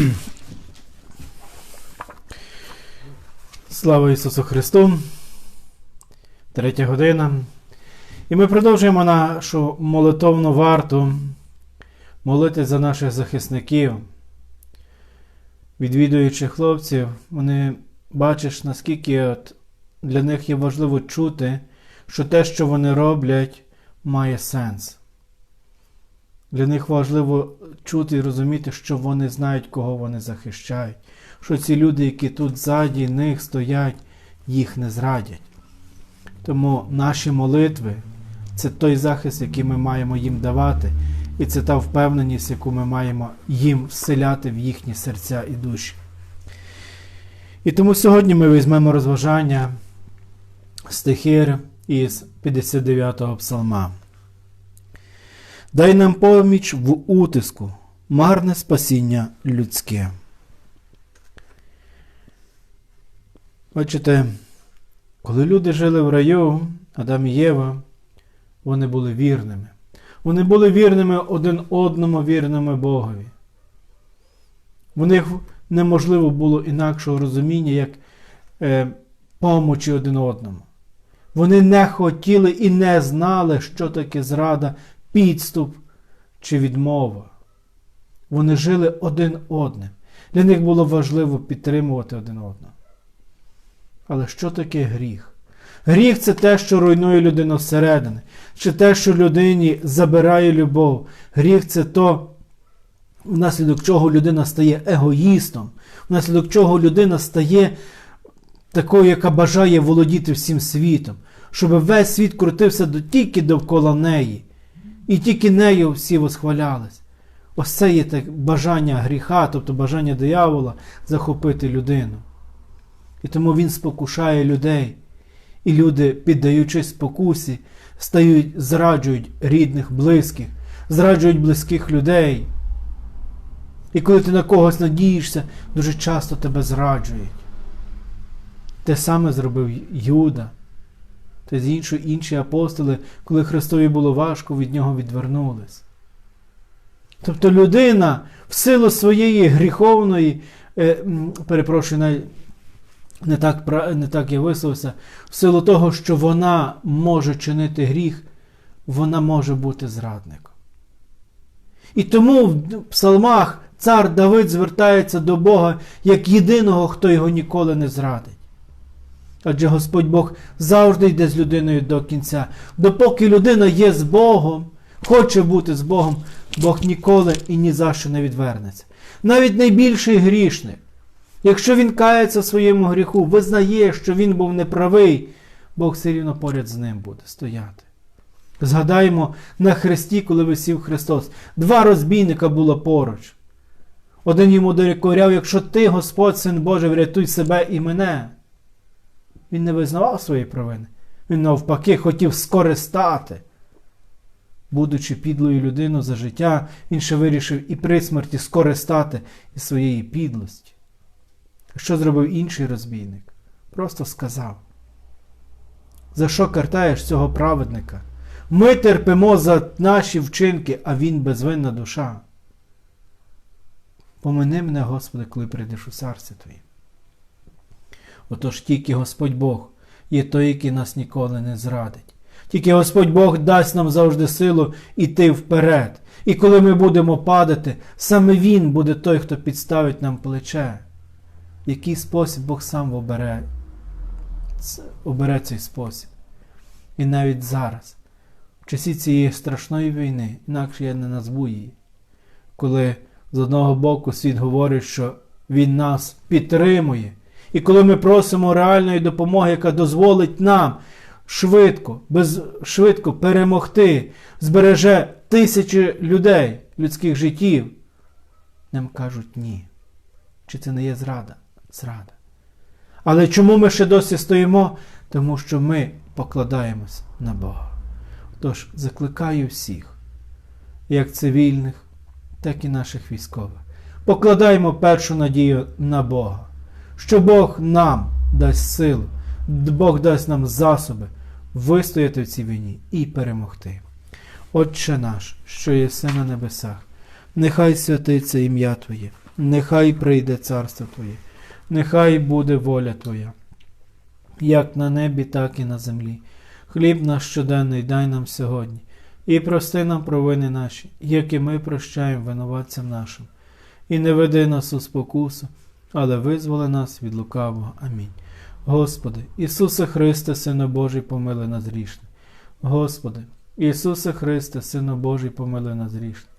Слава Ісусу Христу! Третя година. І ми продовжуємо нашу молитовну варту молити за наших захисників, відвідуючи хлопців, вони бачиш, наскільки от для них є важливо чути, що те, що вони роблять, має сенс. Для них важливо чути і розуміти, що вони знають, кого вони захищають, що ці люди, які тут ззаді них стоять, їх не зрадять. Тому наші молитви це той захист, який ми маємо їм давати, і це та впевненість, яку ми маємо їм вселяти в їхні серця і душі. І тому сьогодні ми візьмемо розважання стихир із 59-го псалма. Дай нам поміч в утиску, марне спасіння людське. Бачите, коли люди жили в раю, Адам і Єва, вони були вірними. Вони були вірними один одному, вірними Богові. В них неможливо було інакшого розуміння, як е, помочі один одному. Вони не хотіли і не знали, що таке зрада, підступ чи відмова. Вони жили один одним. Для них було важливо підтримувати один одного. Але що таке гріх? Гріх це те, що руйнує людину всередини, чи те, що людині забирає любов. Гріх це то, внаслідок чого людина стає егоїстом, внаслідок чого людина стає такою, яка бажає володіти всім світом, щоб весь світ крутився тільки довкола неї. І тільки нею всі восхвалялись. Ось це є так бажання гріха, тобто бажання диявола захопити людину. І тому він спокушає людей. І люди, піддаючись спокусі, стають, зраджують рідних, близьких, зраджують близьких людей. І коли ти на когось надієшся, дуже часто тебе зраджують. Те саме зробив Юда. Та з іншої інші апостоли, коли Христові було важко, від нього відвернулись. Тобто людина в силу своєї гріховної, е, перепрошую, не так не так я висловився, в силу того, що вона може чинити гріх, вона може бути зрадником. І тому в псалмах цар Давид звертається до Бога як єдиного, хто його ніколи не зрадить. Адже Господь Бог завжди йде з людиною до кінця. Допоки людина є з Богом, хоче бути з Богом, Бог ніколи і ні за що не відвернеться. Навіть найбільший грішник, якщо він кається в своєму гріху, визнає, що він був неправий, Бог все рівно поряд з ним буде стояти. Згадаємо на хресті, коли висів Христос. Два розбійника було поруч. Один йому дорікоряв, якщо ти, Господь, син Божий, врятуй себе і мене. Він не визнавав свої провини. Він навпаки хотів скористати. Будучи підлою людиною за життя, він ще вирішив і при смерті скористати із своєї підлості. Що зробив інший розбійник? Просто сказав: За що картаєш цього праведника? Ми терпимо за наші вчинки, а він безвинна душа. Помини мене, Господи, коли прийдеш у царство Твоє. Отож тільки Господь Бог є той, який нас ніколи не зрадить. Тільки Господь Бог дасть нам завжди силу йти вперед. І коли ми будемо падати, саме Він буде той, хто підставить нам плече. Який спосіб Бог сам обере, обере цей спосіб. І навіть зараз, в часі цієї страшної війни, інакше я не назву її, коли з одного боку світ говорить, що Він нас підтримує. І коли ми просимо реальної допомоги, яка дозволить нам швидко, без, швидко перемогти, збереже тисячі людей, людських життів, нам кажуть ні. Чи це не є зрада? Зрада. Але чому ми ще досі стоїмо? Тому що ми покладаємось на Бога. Тож закликаю всіх, як цивільних, так і наших військових. Покладаємо першу надію на Бога що Бог нам дасть силу, Бог дасть нам засоби вистояти в цій війні і перемогти. Отче наш, що єси на небесах, нехай святиться ім'я Твоє, Нехай прийде царство Твоє, нехай буде воля Твоя, як на небі, так і на землі. Хліб наш щоденний дай нам сьогодні, і прости нам провини наші, як і ми прощаємо винуватцям нашим. І не веди нас у спокусу, але визволи нас від лукавого. Амінь. Господи, Ісусе Христе, Сину Божий, помили нас грішне. Господи, Ісусе Христе, Сину Божий, помили нас грішне.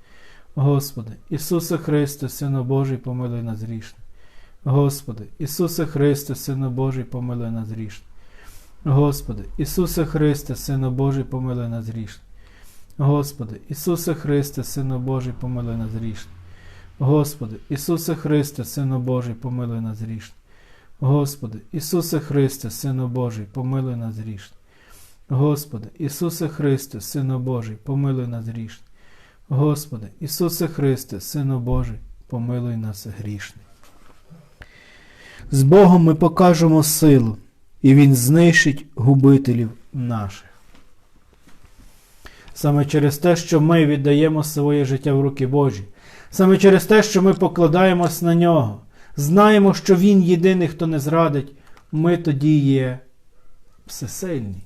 Господи, Ісусе Христе, Сину Божий, помилуй нас грішне. Господи, Ісусе Христе, Сину Божий, помилуй нас грішне. Господи, Ісусе Христе, Сину Божий, помилуй нас грішне. Господи, Ісусе Христе, Сину Божий, помилуй нас грішне. Господи, Ісусе Христе, Сину Божий, помилуй нас грішне. Господи, Ісусе Христе, Сину Божий, помилуй нас грішне. Господи, Ісусе Христе, Сину Божий, помилуй нас грішне. Господи, Ісусе Христе, Сину Божий, помилуй нас грішне. З Богом ми покажемо силу, і Він знищить губителів наших. Саме через те, що ми віддаємо своє життя в руки Божі, саме через те, що ми покладаємось на нього, знаємо, що Він єдиний, хто не зрадить, ми тоді є всесильні.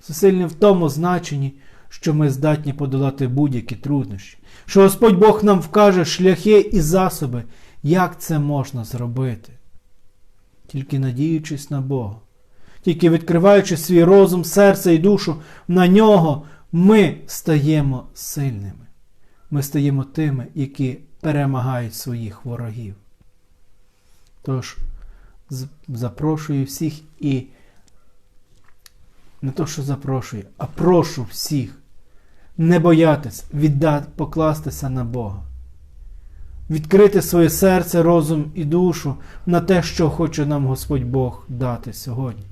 Всесильні в тому значенні, що ми здатні подолати будь-які труднощі, що Господь Бог нам вкаже шляхи і засоби, як це можна зробити. Тільки надіючись на Бога, тільки відкриваючи свій розум, серце і душу на нього, ми стаємо сильними. Ми стаємо тими, які перемагають своїх ворогів. Тож, запрошую всіх і не то, що запрошую, а прошу всіх не боятись, віддати, покластися на Бога, відкрити своє серце, розум і душу на те, що хоче нам Господь Бог дати сьогодні,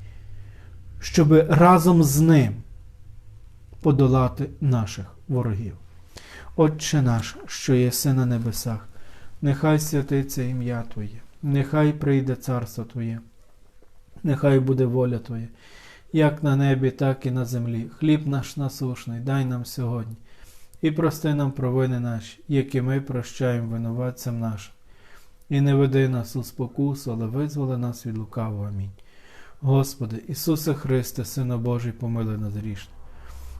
щоб разом з Ним подолати наших ворогів. Отче наш, що єси на небесах, нехай святиться ім'я Твоє, нехай прийде царство Твоє, нехай буде воля Твоя як на небі, так і на землі. Хліб наш насушний, дай нам сьогодні, і прости нам провини наші, які ми прощаємо винуватцям нашим. І не веди нас у спокусу, але визволи нас від лукавого. Амінь. Господи, Ісусе Христе, Сина Божий, помили нас грішне.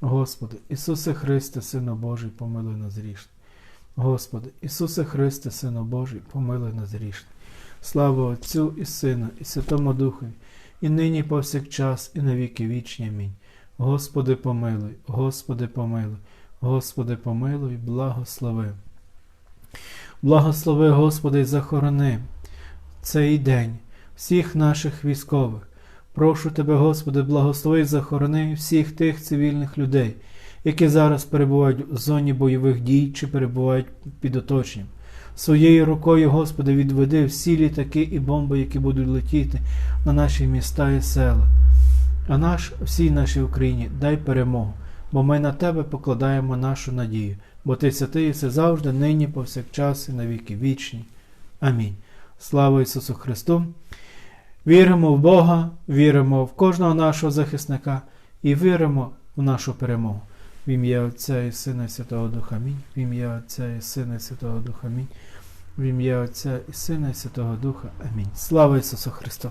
Господи, Ісусе Христе, Сину Божий, помили нас грішне. Господи, Ісусе Христе, Сину Божий, помили нас грішне. Слава Отцю і Сину, і Святому Духові, і нині, повсякчас, і на віки вічні. Амінь. Господи, помилуй, Господи, помилуй, Господи, помилуй, благослови. Благослови, Господи, і захорони цей день всіх наших військових. Прошу Тебе, Господи, благослови і захорони всіх тих цивільних людей, які зараз перебувають в зоні бойових дій чи перебувають під оточенням. Своєю рукою, Господи, відведи всі літаки і бомби, які будуть летіти на наші міста і села. А наш всій нашій Україні дай перемогу, бо ми на Тебе покладаємо нашу надію, бо Ти святий все завжди, нині, повсякчас і на віки вічні. Амінь. Слава Ісусу Христу! Віримо в Бога, віримо в кожного нашого захисника і віримо в нашу перемогу. В ім'я Отця і Сина і Святого Духа Амінь. В ім'я Отця і Сина і Святого Духа Амінь. В ім'я Отця і Сина і Святого Духа Амінь. Слава Ісусу Христу!